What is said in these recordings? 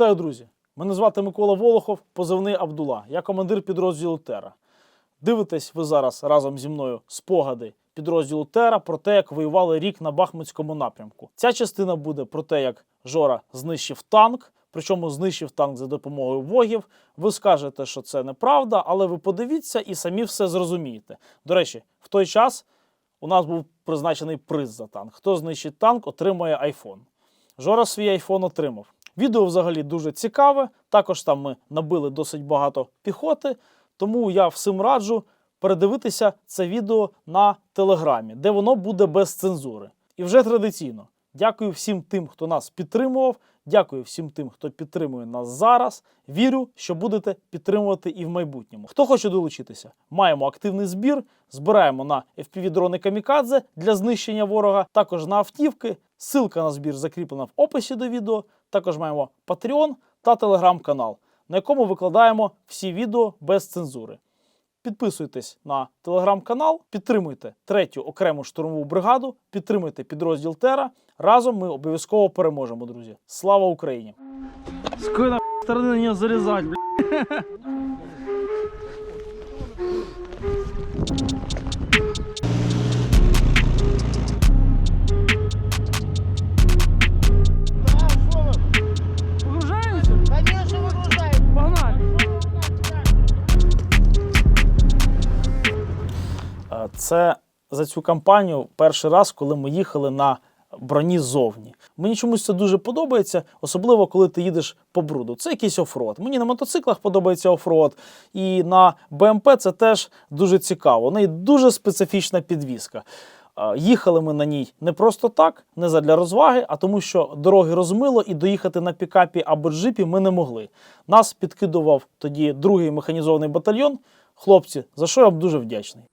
Вітаю, друзі! Мене звати Микола Волохов, позивний Абдула. Я командир підрозділу Тера. Дивитесь ви зараз разом зі мною спогади підрозділу Тера про те, як воювали рік на Бахмутському напрямку. Ця частина буде про те, як Жора знищив танк, причому знищив танк за допомогою вогів. Ви скажете, що це неправда, але ви подивіться і самі все зрозумієте. До речі, в той час у нас був призначений приз за танк. Хто знищить танк, отримує айфон. Жора свій айфон отримав. Відео взагалі дуже цікаве. Також там ми набили досить багато піхоти, тому я всім раджу передивитися це відео на телеграмі, де воно буде без цензури. І вже традиційно дякую всім тим, хто нас підтримував. Дякую всім тим, хто підтримує нас зараз. Вірю, що будете підтримувати і в майбутньому. Хто хоче долучитися, маємо активний збір. Збираємо на FPV-дрони Камікадзе для знищення ворога, також на автівки. Ссылка на збір закріплена в описі до відео. Також маємо Patreon та телеграм-канал, на якому викладаємо всі відео без цензури. Підписуйтесь на телеграм-канал, підтримуйте третю окрему штурмову бригаду, підтримуйте підрозділ Тера. Разом ми обов'язково переможемо, друзі. Слава Україні! С какой стороны на нього залізати, бля? Це за цю кампанію перший раз, коли ми їхали на броні ззовні. Мені чомусь це дуже подобається, особливо коли ти їдеш по бруду. Це якийсь офроад. Мені на мотоциклах подобається офроад, і на БМП це теж дуже цікаво. Неї дуже специфічна підвізка. Їхали ми на ній не просто так, не задля розваги, а тому, що дороги розмило і доїхати на пікапі або джипі ми не могли. Нас підкидував тоді другий механізований батальйон. Хлопці, за що я вам дуже вдячний.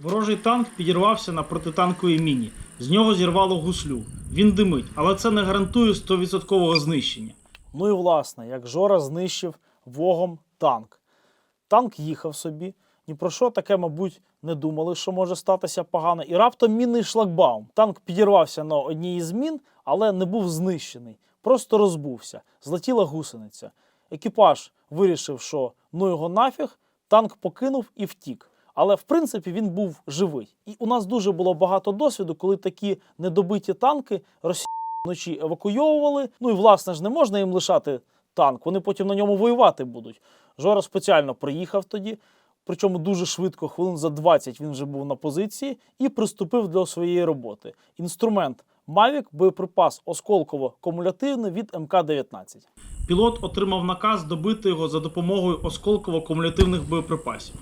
Ворожий танк підірвався на протитанковій міні. З нього зірвало гуслю. Він димить, але це не гарантує 100% знищення. Ну і власне, як Жора знищив вогом танк. Танк їхав собі, ні про що таке, мабуть, не думали, що може статися погано. І раптом мінний шлагбаум. Танк підірвався на одній із мін, але не був знищений, просто розбувся. Злетіла гусениця. Екіпаж вирішив, що ну його нафіг, танк покинув і втік. Але в принципі він був живий. І у нас дуже було багато досвіду, коли такі недобиті танки росіяни вночі евакуйовували. Ну і власне ж не можна їм лишати танк. Вони потім на ньому воювати будуть. Жора спеціально приїхав тоді, причому дуже швидко, хвилин за 20 він вже був на позиції і приступив до своєї роботи. Інструмент Mavic, боєприпас осколково-кумулятивний від МК-19. Пілот отримав наказ добити його за допомогою осколково-кумулятивних боєприпасів.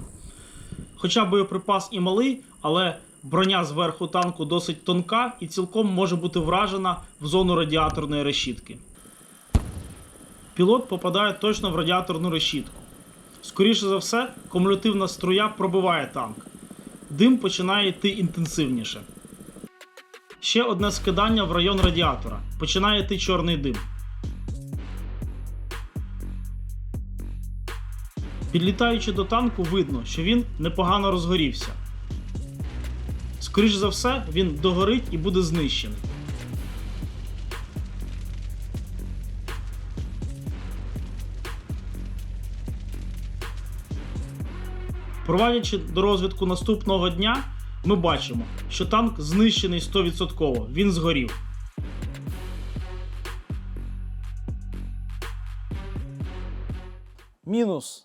Хоча боєприпас і малий, але броня зверху танку досить тонка і цілком може бути вражена в зону радіаторної решітки. Пілот попадає точно в радіаторну решітку. Скоріше за все, кумулятивна струя пробиває танк. Дим починає йти інтенсивніше. Ще одне скидання в район радіатора. Починає йти чорний дим. Підлітаючи до танку, видно, що він непогано розгорівся. Скоріше за все, він догорить і буде знищений. Проводячи до розвідку наступного дня, ми бачимо, що танк знищений 100%. Він згорів. Мінус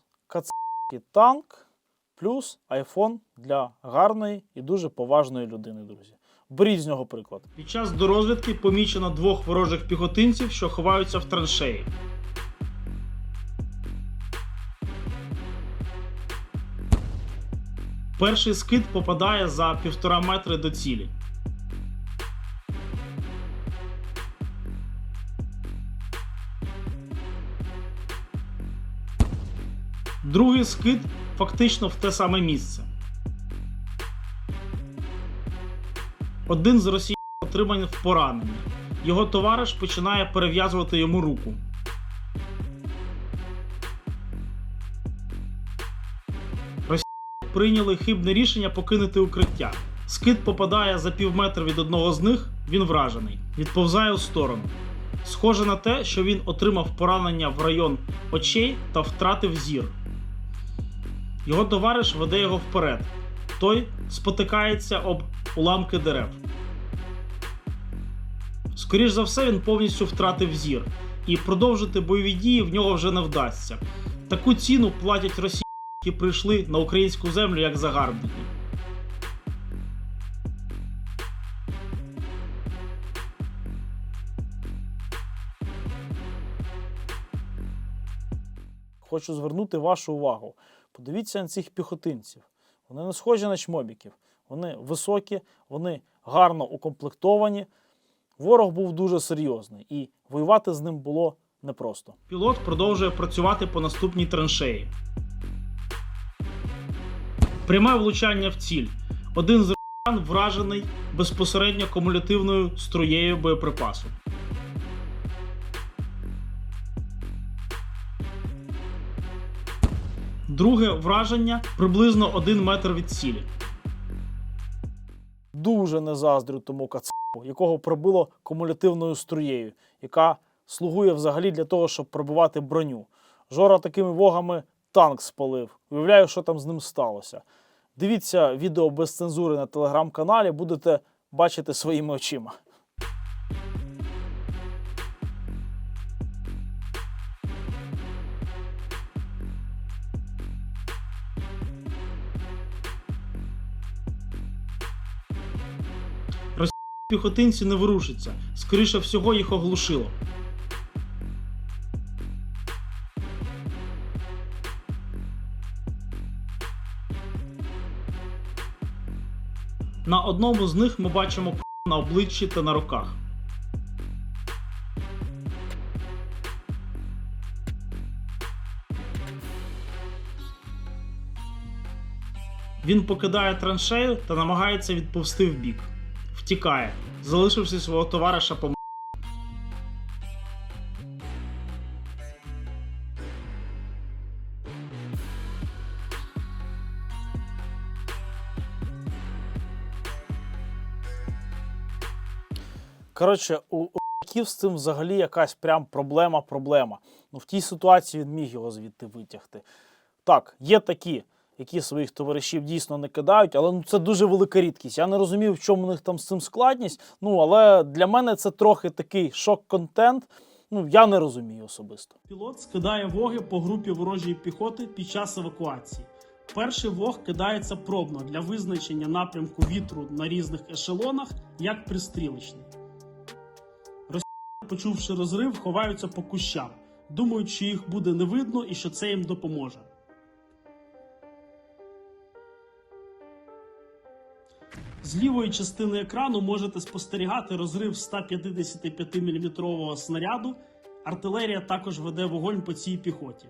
кацапський танк, плюс айфон для гарної і дуже поважної людини, друзі. Беріть з нього приклад. Під час дорозвідки помічено двох ворожих піхотинців, що ховаються в траншеї. Перший скид попадає за півтора метри до цілі. Другий скид фактично в те саме місце. Один з росіян отриманий в поранення. Його товариш починає перев'язувати йому руку. Росіяни прийняли хибне рішення покинути укриття. Скид попадає за пів метра від одного з них, він вражений, відповзає у сторону. Схоже на те, що він отримав поранення в район очей та втратив зір. Його товариш веде його вперед. Той спотикається об уламки дерев. Скоріш за все, він повністю втратив зір, і продовжити бойові дії в нього вже не вдасться. Таку ціну платять росіяни, які прийшли на українську землю як загарбники. Хочу звернути вашу увагу. Подивіться на цих піхотинців. Вони не схожі на чмобіків. Вони високі, вони гарно укомплектовані. Ворог був дуже серйозний, і воювати з ним було непросто. Пілот продовжує працювати по наступній траншеї. Пряме влучання в ціль. Один з вражений безпосередньо кумулятивною струєю боєприпасу. Друге враження приблизно один метр від цілі. Дуже не заздрю тому кацапу, якого пробило кумулятивною струєю, яка слугує взагалі для того, щоб пробивати броню. Жора такими вогами танк спалив. Уявляю, що там з ним сталося. Дивіться відео без цензури на телеграм-каналі, будете бачити своїми очима. Піхотинці не ворушаться, скоріше всього їх оглушило. На одному з них ми бачимо на обличчі та на руках. Він покидає траншею та намагається відповсти вбік. Втікає, залишивши свого товариша по Коротше, у Ків з цим взагалі якась прям проблема-проблема. Ну, в тій ситуації він міг його звідти витягти. Так, є такі, які своїх товаришів дійсно не кидають, але ну, це дуже велика рідкість. Я не розумів, в чому у них там з цим складність. Ну, але для мене це трохи такий шок-контент. Ну, я не розумію особисто. Пілот скидає воги по групі ворожої піхоти під час евакуації. Перший вог кидається пробно для визначення напрямку вітру на різних ешелонах, як пристрілочний. Росіяни, почувши розрив, ховаються по кущам, думають, що їх буде не видно і що це їм допоможе. З лівої частини екрану можете спостерігати розрив 155 мм снаряду. Артилерія також веде вогонь по цій піхоті.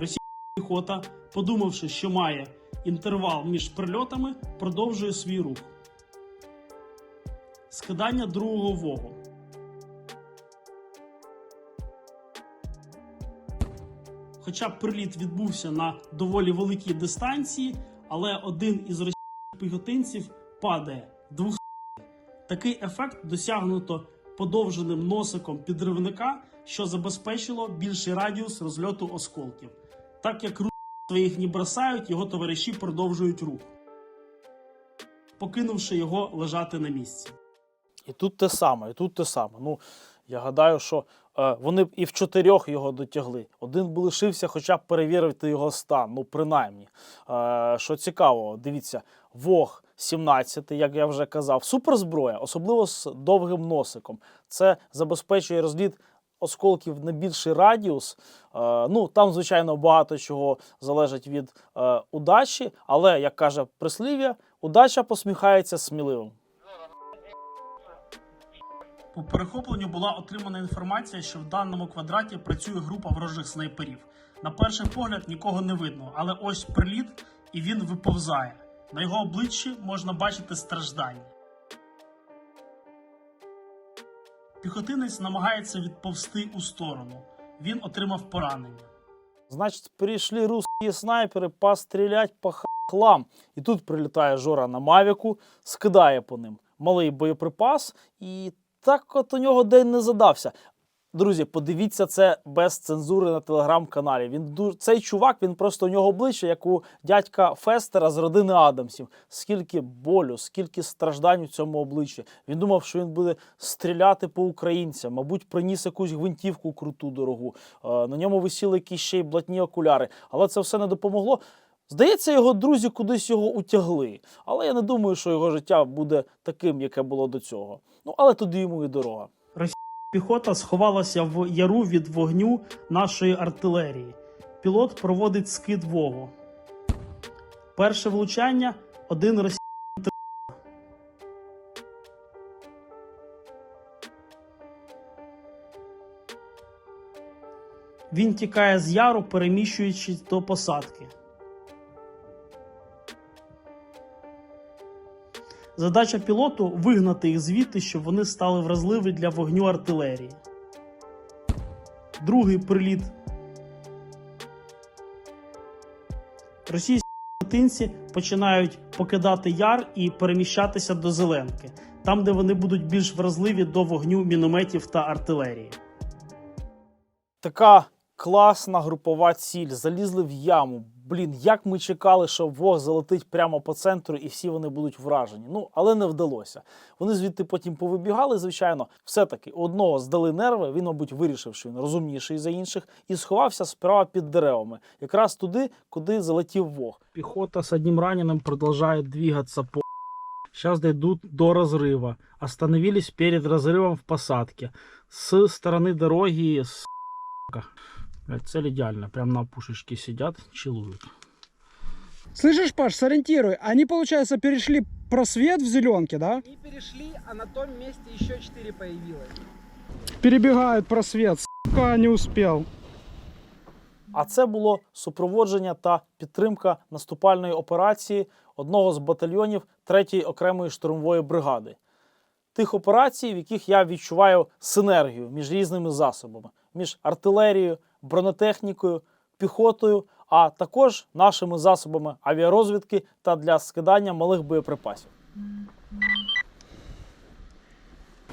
Російська піхота, подумавши, що має інтервал між прильотами, продовжує свій рух. Скидання другого вогу. Хоча приліт відбувся на доволі великій дистанції, але один із російських піхотинців падає двох Такий ефект досягнуто подовженим носиком підривника, що забезпечило більший радіус розльоту осколків. Так як рух своїх не бросають, його товариші продовжують рух, покинувши його лежати на місці. І тут те саме, і тут те саме. Ну, я гадаю, що е, вони б і в чотирьох його дотягли. Один би лишився хоча б перевірити його стан, ну принаймні. Е, що цікаво, дивіться, Вог 17, як я вже казав, суперзброя, особливо з довгим носиком. Це забезпечує розліт осколків на більший радіус. Е, ну, там, звичайно, багато чого залежить від е, удачі, але, як каже прислів'я, удача посміхається сміливим. По перехопленню була отримана інформація, що в даному квадраті працює група ворожих снайперів. На перший погляд нікого не видно, але ось приліт, і він виповзає. На його обличчі можна бачити страждання. Піхотинець намагається відповсти у сторону. Він отримав поранення. Значит, пришли русские снайперы пострелять по хлам. І тут прилітає Жора на Мавіку, скидає по ним малий боєприпас, і так от у нього день не задався. Друзі, подивіться це без цензури на телеграм-каналі. Він ду- цей чувак, він просто у нього обличчя, як у дядька Фестера з родини Адамсів. Скільки болю, скільки страждань у цьому обличчі. Він думав, що він буде стріляти по українцям, мабуть, приніс якусь гвинтівку круту дорогу. Е, На ньому висіли якісь ще й блатні окуляри. Але це все не допомогло. Здається, його друзі кудись його утягли. Але я не думаю, що його життя буде таким, яке було до цього. Ну, але туди йому і дорога. Піхота сховалася в яру від вогню нашої артилерії. Пілот проводить скид вогу. Перше влучання один російський. Він тікає з яру, переміщуючись до посадки. Задача пілоту вигнати їх звідти, щоб вони стали вразливі для вогню артилерії. Другий приліт. Російські дитинці починають покидати яр і переміщатися до Зеленки, там, де вони будуть більш вразливі до вогню мінометів та артилерії. Така класна групова ціль. Залізли в яму. Блін, як ми чекали, що вог залетить прямо по центру і всі вони будуть вражені. Ну, але не вдалося. Вони звідти потім повибігали, звичайно. Все-таки у одного здали нерви. Він, мабуть, вирішив, що він розумніший за інших, і сховався справа під деревами, якраз туди, куди залетів вог. Пехота с одним раненым продолжает двигаться по... Сейчас дойдут до разрыва. Остановились перед разрывом в посадке. С стороны дороги... С... Блядь, цель идеально. Прям на пушечке сидят, чилуют. Слышишь, Паш, сориентируй. Они, получается, перешли просвет в зеленке, да? И перешли, а на том месте еще 4 появилось. Перебегают просвет. Сука, не успел. А це було супроводження та підтримка наступальної операції одного з батальйонів 3-ї окремої штурмової бригади. Тих операцій, в яких я відчуваю синергію між різними засобами, між артилерією, бронетехнікою, піхотою, а також нашими засобами авіарозвідки та для скидання малих боєприпасів.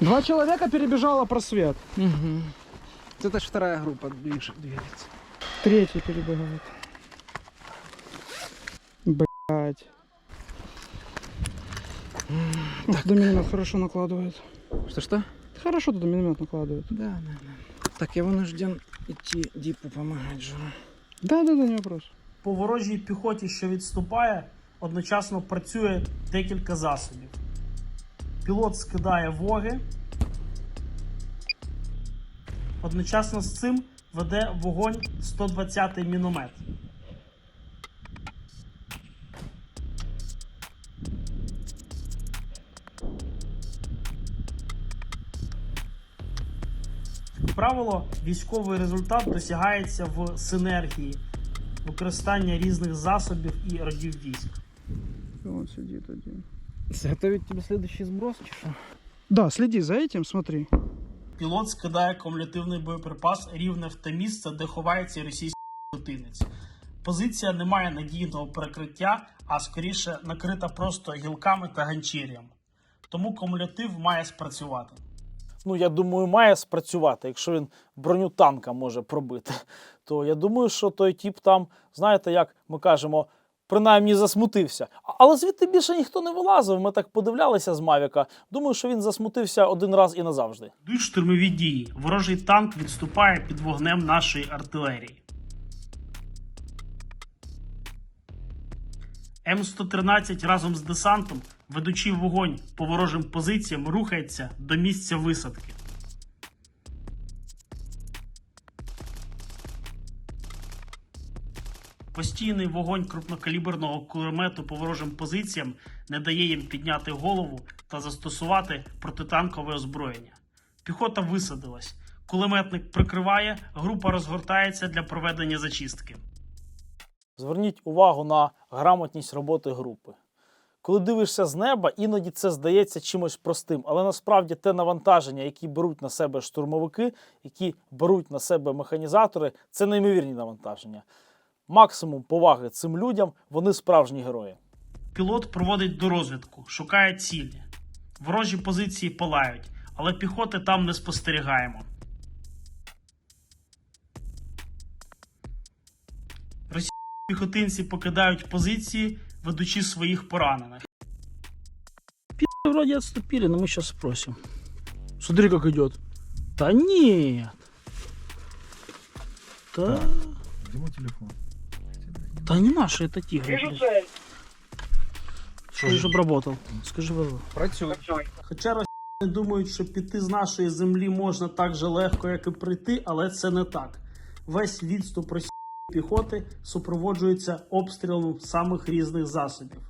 Два человека перебежало просвет. Угу. Это ж вторая группа движ- двигается. Третий перебегает. Блять. Туда миномет хорошо накладывает. Что-что? Хорошо туда миномет накладывает. Да, да, да. Так, я вынужден идти Дипу помогать же. Да, да, да, не вопрос. По ворожій піхоті, що відступає, одночасно працює декілька засобів. Пілот скидає воги. Одночасно з цим веде вогонь 120-й міномет. Правило, військовий результат досягається в синергії використання різних засобів і родів військ. Он сидит один. Готовить тебе следующий сброс, чи що? Да, следи за этим, смотри. Пілот скидає кумулятивний боєприпас рівне в те місце, де ховається російський летинець. Позиція не має надійного перекриття, а скоріше накрита просто гілками та ганчір'ям. Тому кумулятив має спрацювати. Ну, я думаю, має спрацювати. Якщо він броню танка може пробити, то я думаю, що той тіп там, знаєте, як ми кажемо, принаймні засмутився. Але звідти більше ніхто не вилазив. Ми так подивлялися з Мавіка. Думаю, що він засмутився один раз і назавжди. Йдуть штурмові дії. Ворожий танк відступає під вогнем нашої артилерії. М113 разом з десантом, ведучи вогонь по ворожим позиціям, рухається до місця висадки. Постійний вогонь крупнокаліберного кулемету по ворожим позиціям не дає їм підняти голову та застосувати протитанкове озброєння. Піхота висадилась. Кулеметник прикриває, група розгортається для проведення зачистки. Зверніть увагу на грамотність роботи групи. Коли дивишся з неба, іноді це здається чимось простим, але насправді те навантаження, які беруть на себе штурмовики, які беруть на себе механізатори, це неймовірні навантаження. Максимум поваги цим людям, вони справжні герої. Пілот проводить дорозвідку, шукає цілі. Ворожі позиції палають, але піхоти там не спостерігаємо. Російські піхотинці покидають позиції, ведучи своїх поранених. Пи***ы вроде отступили, но мы сейчас спросим. Смотри, как идет. Да нет. Да. Где мой телефон? Да не Маша, это тигр. блядь. Скажи, чтоб работал. Скажи, Вова. Працюй. Хоча росіяни думають, що піти з нашої землі можна так же легко, як і прийти, але це не так. Весь відступ російської піхоти супроводжується обстрілом самих різних засобів,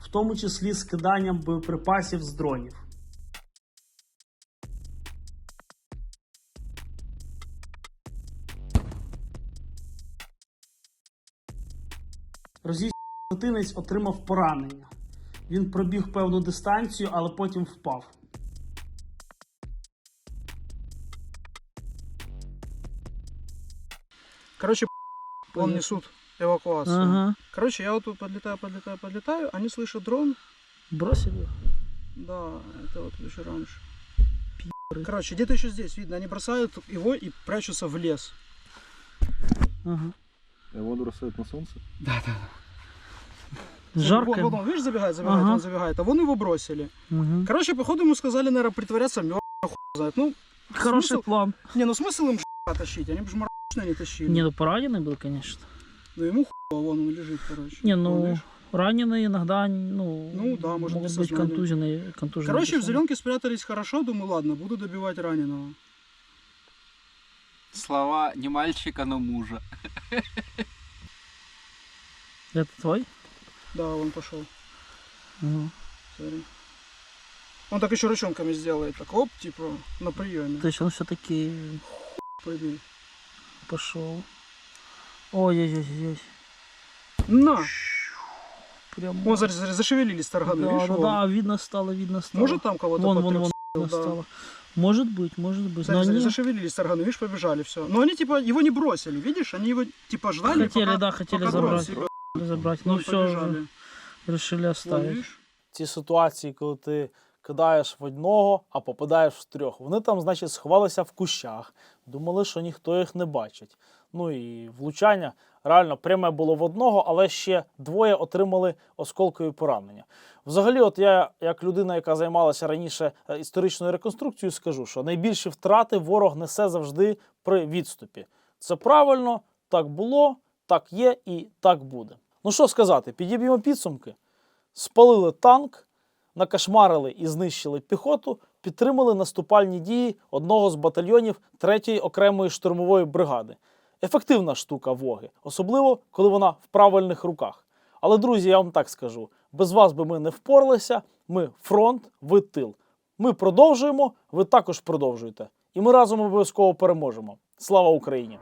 в тому числі скиданням боєприпасів з дронів. Російський піхотинець отримав поранення. Він пробіг певну дистанцію, але потім впав. Короче, он несут эвакуацию. Ага. Короче, я вот тут подлетаю, подлетаю, подлетаю, они слышат дрон. Бросили. Да, это вот еще раньше. Короче, где-то еще здесь видно, они бросают его и прячутся в лес. Ага. Его бросают на солнце? Да, да. Жарко. Вон, вон он, видишь, забегает, забегает, Ага. он забегает. А вон его бросили. Мгм. Короче, походу ему сказали, наверное, притворяться мертвым, хуй знает. Ну, Хороший смысл- план. не, ну смысл им тащить, они бы не тащили. Не, ну пораненый был, конечно. Ну ему хуй, вон он лежит, короче. Не, ну, видишь? раненые иногда, ну, Ну да, может, могут быть контуженные. контуженные Короче, в зеленке спрятались хорошо, думаю, ладно, буду добивать раненого. Слова не мальчика, но мужа. Это твой? Да, он пошел. Смотри. Он так еще ручонками сделает, так оп, типа, на приеме. То есть он все-таки Пойди. пошел. Ой-ой-ой. На! Прям. Вон, смотри, смотри, зашевелились тарганы, да, видишь? да, вон. да, видно стало, видно стало. Может там кого-то вон, вон, вон, потрясил, видно да. стало. Может быть, может быть. Смотри, Но смотри, они зашевелились тарганы, видишь, побежали, все. Но они типа его не бросили, видишь? Они его типа ждали, хотели, пока, да, хотели пока дрон забрать. себя- забрать. Ну, Ну все, побежали. решили Вон, оставить. видишь? Ті ситуації, коли ти кидаєш в одного, а попадаєш в трьох. Вони там, значить, сховалися в кущах, думали, що ніхто їх не бачить. Ну і влучання реально пряме було в одного, але ще двоє отримали осколкові поранення. Взагалі, от я, як людина, яка займалася раніше е, історичною реконструкцією, скажу, що найбільші втрати ворог несе завжди при відступі. Це правильно, так було, так є і так буде. Ну що сказати, підіб'ємо підсумки. Спалили танк, накашмарили і знищили піхоту, підтримали наступальні дії одного з батальйонів 3-ї окремої штурмової бригади. Ефективна штука воги, особливо коли вона в правильних руках. Але, друзі, я вам так скажу: без вас би ми не впоралися. Ми фронт, ви тил. Ми продовжуємо, ви також продовжуєте. І ми разом обов'язково переможемо. Слава Україні!